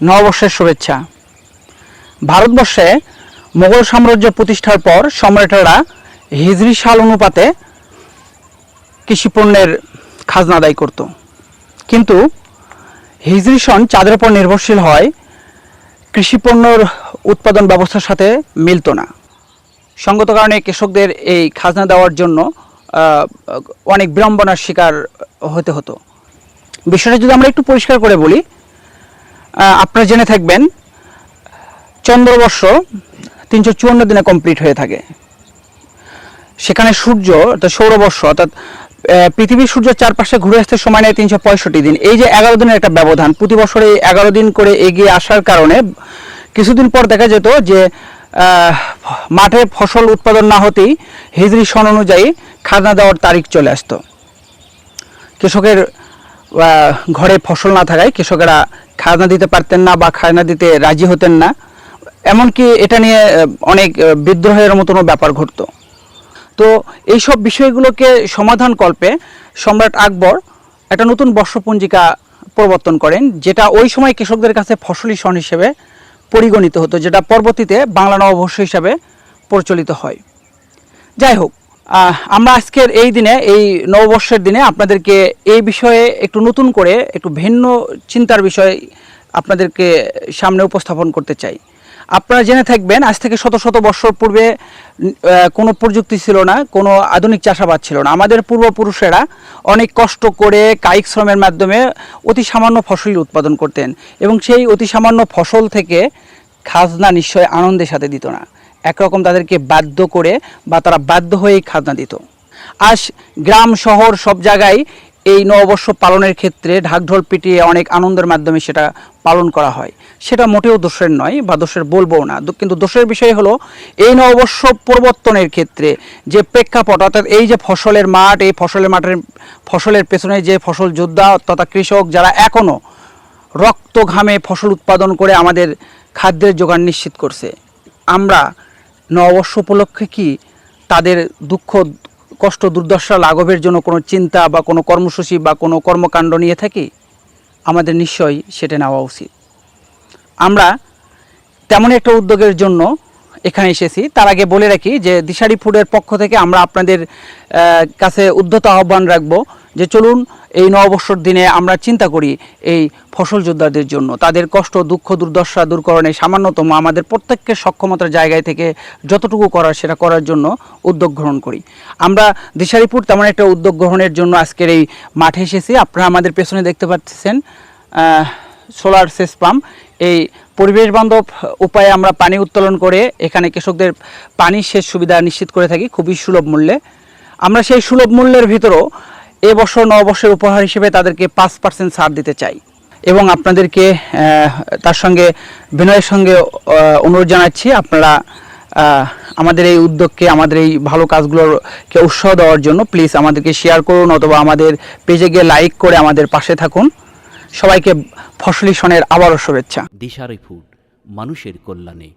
নববর্ষের শুভেচ্ছা। ভারতবর্ষে মোগল সাম্রাজ্য প্রতিষ্ঠার পর সম্রাটেরা হিজরি সাল অনুপাতে কৃষিপণ্যের খাজনা আদায় করত। কিন্তু হিজরি সন চাঁদের উপর নির্ভরশীল হয় কৃষিপণ্যর উৎপাদন ব্যবস্থার সাথে মিলত না। সঙ্গত কারণে কৃষকদের এই খাজনা দেওয়ার জন্য অনেক বিড়ম্বনার শিকার হতে হতো। বিষয়টা যদি আমরা একটু পরিষ্কার করে বলি আপনারা জেনে থাকবেন, চন্দ্রবর্ষ তিনশো চুয়ান্ন দিনে কমপ্লিট হয়ে থাকে। সেখানে সূর্য, অর্থাৎ সৌরবর্ষ, অর্থাৎ পৃথিবীর সূর্য চারপাশে ঘুরে আসতে সময় নেয় তিনশো পঁয়ষট্টি দিন। এই যে এগারো দিনের একটা ব্যবধান, প্রতি বছরে এই এগারো দিন করে এগিয়ে আসার কারণে কিছুদিন পর দেখা যেত যে মাঠে ফসল উৎপাদন না হতেই হিজরি সন অনুযায়ী খাজনা দেওয়ার তারিখ চলে আসতো। কৃষকের ঘরে ফসল না থাকায় কৃষকেরা খাজনা দিতে পারতেন না বা খাজনা দিতে রাজি হতেন না। এমনকি এটা নিয়ে অনেক বিদ্রোহের মতনও ব্যাপার ঘটতো। তো এইসব বিষয়গুলোকে সমাধান কল্পে সম্রাট আকবর একটা নতুন বর্ষপঞ্জিকা প্রবর্তন করেন, যেটা ওই সময় কৃষকদের কাছে ফসলি সন হিসেবে পরিগণিত হতো, যেটা পরবর্তীতে বাংলা নববর্ষ হিসাবে প্রচলিত হয়। যাই হোক আমরা আজকের এই দিনে, এই নববর্ষের দিনে আপনাদেরকে এই বিষয়ে একটু নতুন করে, একটু ভিন্ন চিন্তার বিষয় আপনাদেরকে সামনে উপস্থাপন করতে চাই। আপনারা জেনে থাকবেন, আজ থেকে শত শত বছর পূর্বে কোনো প্রযুক্তি ছিল না, কোনো আধুনিক চাষাবাদ ছিল না। আমাদের পূর্বপুরুষেরা অনেক কষ্ট করে কায়িক শ্রমের মাধ্যমে অতি সামান্য ফসল উৎপাদন করতেন এবং সেই অতি সামান্য ফসল থেকে খাজনা নিশ্চয় আনন্দের সাথে দিত না। একরকম তাদেরকে বাধ্য করে বা তারা বাধ্য হয়েই খাজনা দিত। আজ গ্রাম, শহর সব জায়গায় এই নববর্ষ পালনের ক্ষেত্রে ঢাকঢোল পিটিয়ে অনেক আনন্দের মাধ্যমে সেটা পালন করা হয়। সেটা মোটেও দোষের নয় বা দোষের বলব না। কিন্তু দোষের বিষয় হলো, এই নববর্ষ প্রবর্তনের ক্ষেত্রে যে প্রেক্ষাপট, অর্থাৎ এই যে ফসলের মাঠ, এই ফসলের মাঠের, ফসলের পেছনে যে ফসল যোদ্ধা তথা কৃষক যারা এখনও রক্ত ঘামে ফসল উৎপাদন করে আমাদের খাদ্যের যোগান নিশ্চিত করছে। আমরা নববর্ষ উপলক্ষে কি তাদের দুঃখ, কষ্ট, দুর্দশা লাঘবের জন্য কোনো চিন্তা বা কোনো কর্মসূচি বা কোনো কর্মকাণ্ড নিয়ে থাকি? আমাদের নিশ্চয়ই সেটা নেওয়া উচিত। আমরা তেমন একটা উদ্যোগের জন্য এখানে এসেছি। তার আগে বলে রাখি যে দিশারি ফুডের পক্ষ থেকে আমরা আপনাদের কাছে উদ্ধত আহ্বান রাখব যে চলুন এই নববর্ষর দিনে আমরা চিন্তা করি এই ফসল যোদ্ধাদের জন্য। তাদের কষ্ট, দুঃখ, দুর্দশা দূরকরণে সামান্যতম আমাদের প্রত্যেককে সক্ষমতার জায়গায় থেকে যতটুকু করার সেটা করার জন্য উদ্যোগ গ্রহণ করি। আমরা দিশারিপুর তেমন একটা উদ্যোগ গ্রহণের জন্য আজকের এই মাঠে এসেছি। আপনারা আমাদের পেছনে দেখতে পাচ্ছেন সোলার সেচ পাম্প। এই পরিবেশ বান্ধব উপায়ে আমরা পানি উত্তোলন করে এখানে কৃষকদের পানি সেচ সুবিধা নিশ্চিত করে থাকি খুবই সুলভ মূল্যে। আমরা সেই সুলভ মূল্যের ভিতরও এবছর নববর্ষের উপহার হিসেবে তাদেরকে পাঁচ পার্সেন্ট ছাড় দিতে চাই। এবং আপনাদেরকে তার সঙ্গে, বিনয়ের সঙ্গে অনুরোধ জানাচ্ছি, আপনারা আমাদের এই উদ্যোগকে, আমাদের এই ভালো কাজগুলোকে উৎসাহ দেওয়ার জন্য প্লিজ আমাদেরকে শেয়ার করুন অথবা আমাদের পেজে গিয়ে লাইক করে আমাদের পাশে থাকুন। সবাইকে ফসলি সনের আবারও শুভেচ্ছা। দিশারি ফুড মানুষের কল্যাণে।